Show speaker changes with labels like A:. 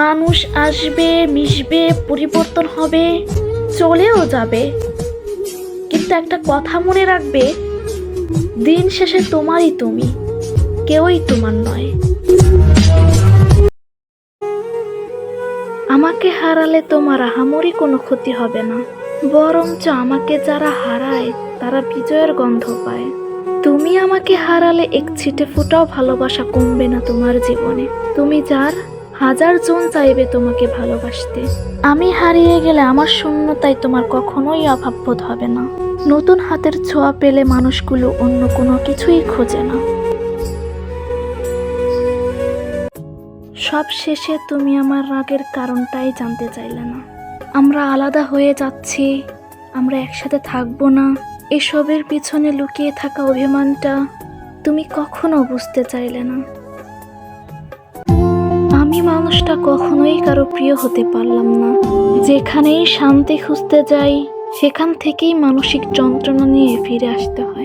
A: মানুষ আসবে, মিশবে, পরিবর্তন হবে, চলেও যাবে। কিন্তু একটা কথা মনে রাখবে, দিন শেষে তোমারই তুমি, কেউই তোমার নয়। আমাকে হারালে তোমার আহামরি কোনো ক্ষতি হবে না, বরঞ্চ আমাকে যারা হারায়, তারা বিজয়ের গন্ধ পায়। তুমি আমাকে হারালে এক ছিটে ফুটাও ভালোবাসা কমবে না তোমার জীবনে। তুমি যার হাজার জন চাইবে তোমাকে ভালোবাসতে। আমি হারিয়ে গেলে আমার শূন্যতায় তোমার কখনোই অভাব বোধ হবে না। নতুন হাতের ছোঁয়া পেলে মানুষগুলো অন্য কোনো কিছুই খোঁজে না। সব শেষে তুমি আমার রাগের কারণটাই জানতে চাইলে না। আমরা আলাদা হয়ে যাচ্ছি, আমরা একসাথে থাকব না। এসবের পিছনে লুকিয়ে থাকা অভিমানটা তুমি কখনো বুঝতে চাইলে না। আমি মানুষটা কখনোই কারও প্রিয় হতে পারলাম না। যেখানেই শান্তি খুঁজতে যাই, সেখান থেকেই মানসিক যন্ত্রণা নিয়ে ফিরে আসতে হয়।